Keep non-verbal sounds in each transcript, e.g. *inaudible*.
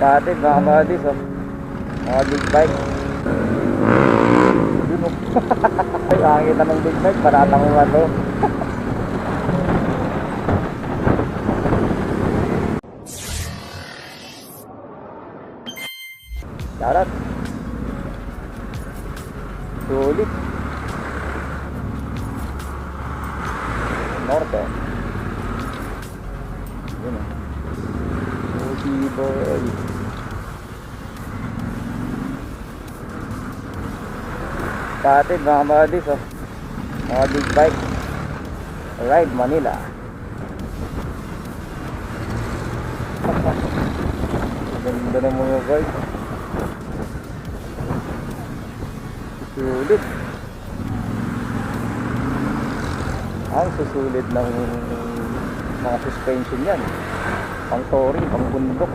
Kapatid, mga buddies, oh. Mga big bike. Yun, oh. *laughs* Ay, nakakita ng big bike, paratang mo to. *laughs* Darat. Sulit. Norte. Yun boy. Kapatid mga buddies oh. Mga big bike. Ride Manila. *laughs* Ganda ng mga bike. Sulit. Ang susulit ng mga suspension yan. Pang touring, pang bundok.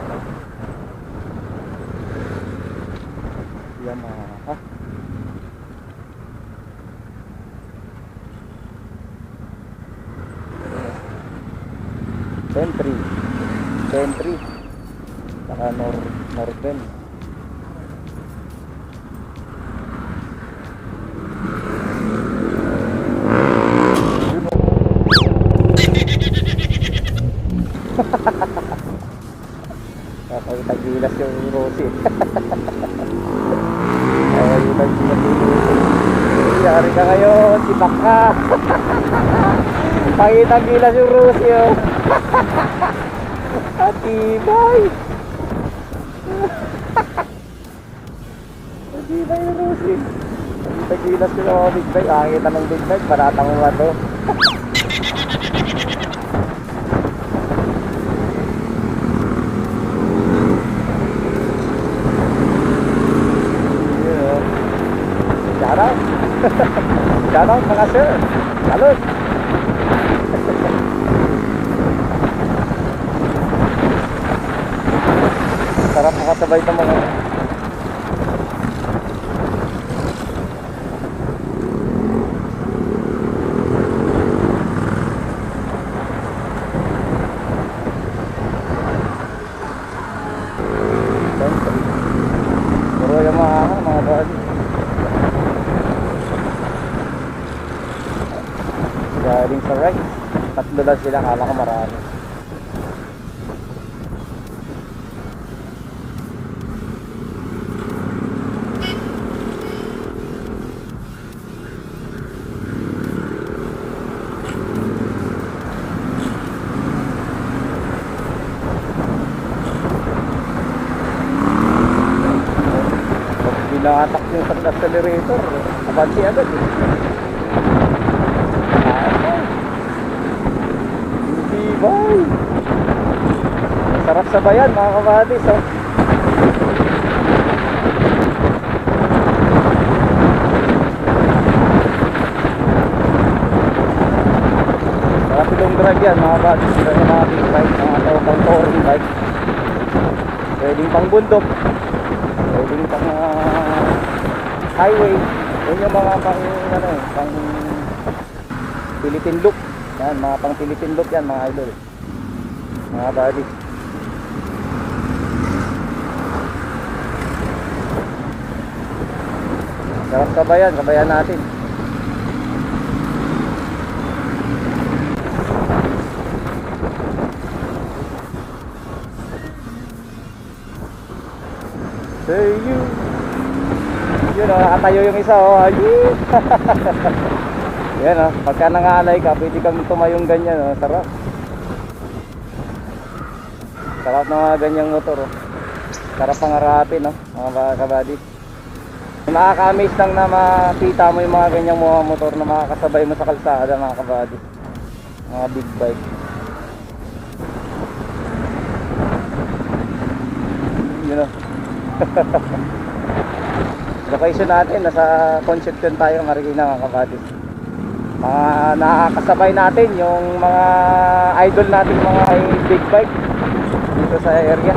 Yamaha. Sentry. Sentry. Saka Nor Norben. Kapag-tagilas yung Rosie. Kapag-tagilas yung Rosie. Yari ka ngayon, si Baka. *laughs* Pakitang gilas yung Rosie oh. *laughs* Atibay. *laughs* Atibay yung Rosie. Tagilas yung mga big bike. Ng big bike. Paratang mo ba to? Yeah. Shout out. *laughs* Shout out mga sir. Salud. *laughs* Sarap makasabay ng mga. Puro yung mga mga body. Galing sa right. Tatlo lang sila, kala ko marami. Pag binatak yung sa accelerator, kapansi agad eh. Ay, Hindi boy. Sarap sa bayan mga kabadis. Oh. Sarap itong drag yan mga kabadis. Pero mga big bike, mga total touring bike. Pwedeng pang bundok. Pwedeng pang ah, highway. Yun yung mga pang ano, pang Philippine look. Yan, mga pang Philippine look yan mga idol. Mga buddy. Sarap kabayan, kabayan natin. Say you. Yun o, nakatayo yung isa o. Ayun. *laughs* Yan o, pagka nangalay ka, pwede kang tumayong ganyan o. Sarap. Sarap ng mga ganyang motor o. Sarap pangarapin o, mga ba- kabady. Nakaka-amaze lang na makita mo yung mga ganyang mga motor na makakasabay mo sa kalsada mga kabady. Mga big bike. Yun o. *laughs* Location natin, nasa Concepcion tayo, Marikina mga kabady. Mga nakakasabay natin yung mga idol natin mga big bike dito sa area.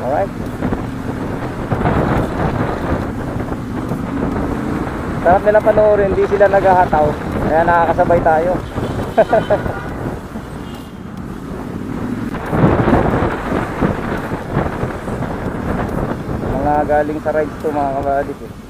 Alright. Sarap nilang panoorin hindi sila naghahataw. Kaya nakakasabay tayo. *laughs* Mga galing sa rides to mga kabadik eh.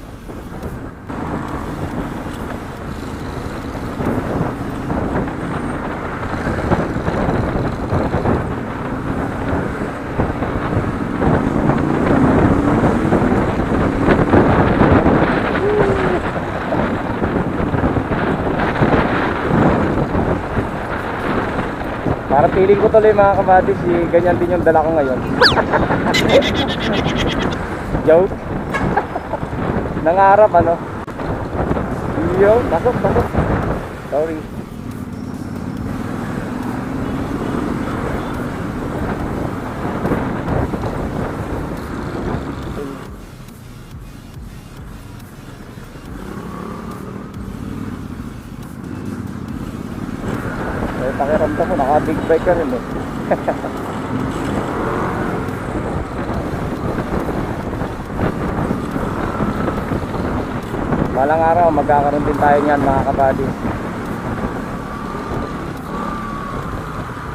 Para feeling ko tuloy mga kabadis, si ganyan din yung dala ko ngayon. Joke. Nangarap ano. Yo, pasok, pasok. Sorry. Naka big bike ka rin eh. *laughs* Balang araw, magkakaroon din tayo niyan mga kabady.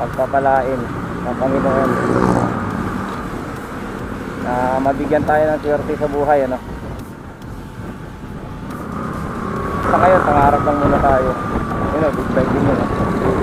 Pagpapalain ng Panginoon. Na mabigyan tayo ng swerte sa buhay, ano. Sa ngayon, pangarap lang muna tayo. Yun o, big bike din yun. ah.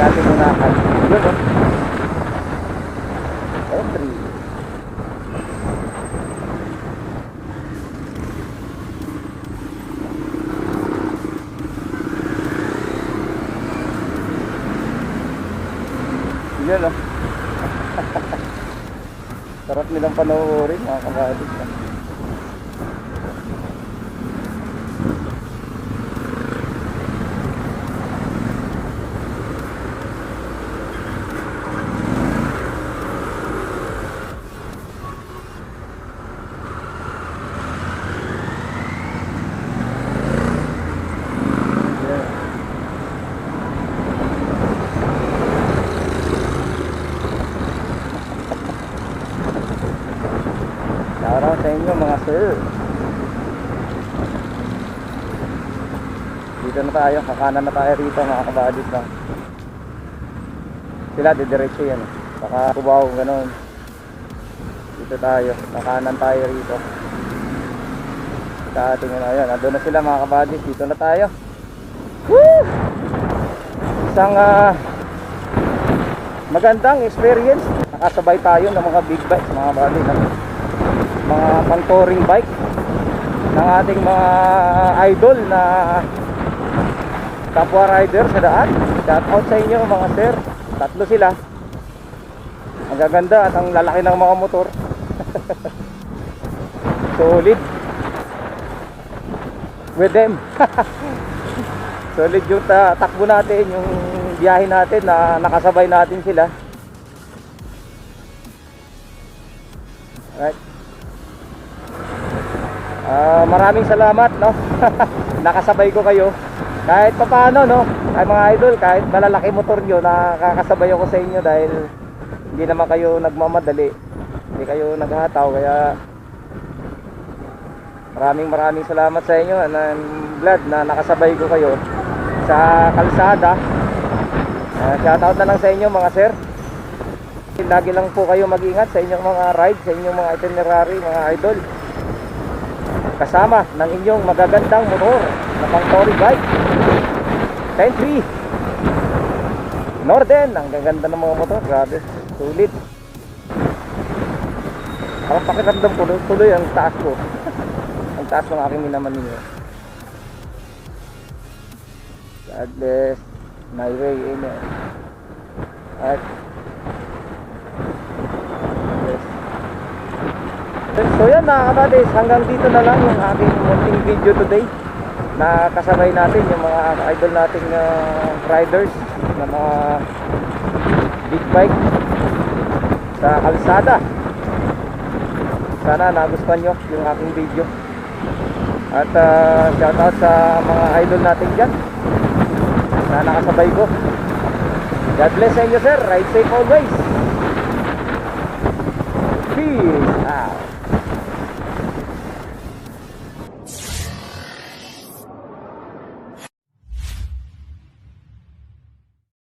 Natin muna ang yun o. Entry. Yun o. *laughs* Sarap nilang panoorin mga kabadis. ah. Yeah. Shoutout sa inyo mga sir. Dito na tayo, kakanan na tayo rito mga kabadis lang. Sila didiretso yan. Baka kubaw ganun. Dito tayo, kakanan tayo rito. Sa ating ano, ayan, nandun na sila mga kabadis, dito na tayo. Woo! Isang ah, magandang experience. Nakasabay tayo ng mga big bikes mga kabadis. Mga pang touring bike ng ating mga idol na kapwa rider sa daan. Shout out sa inyo mga sir. Tatlo sila. Ang gaganda at ang lalaki ng mga motor. *laughs* Solid. With them. *laughs* Solid yung ta- takbo natin yung biyahe natin na nakasabay natin sila Ah, maraming salamat no. *laughs* Nakasabay ko kayo. Kahit papaano no, ay mga idol, kahit malalaki motor nyo, nakakasabay ako sa inyo dahil hindi naman kayo nagmamadali. Hindi kayo naghataw kaya maraming maraming salamat sa inyo and I'm glad na nakasabay ko kayo sa kalsada. Uh, shoutout na lang sa inyo mga sir. Lagi lang po kayo mag-ingat sa inyong mga ride, sa inyong mga itinerary, mga idol kasama ng inyong magagandang motor na pang Tory bike. Century Norden ang gaganda ng mga motor. Grabe sulit. Parang pakiramdam ko tuloy ang taas ko. *laughs* Ang taas ng aking minaman ninyo. God bless. My way amen. At So yan mga kabadis, hanggang dito na lang yung aking munting video today na kasabay natin yung mga idol nating uh, riders na mga big bike sa kalsada. Sana nagustuhan nyo yung aking video. At uh, shoutout sa mga idol natin dyan na nakasabay ko. God bless sa inyo sir. Ride safe always. Peace out.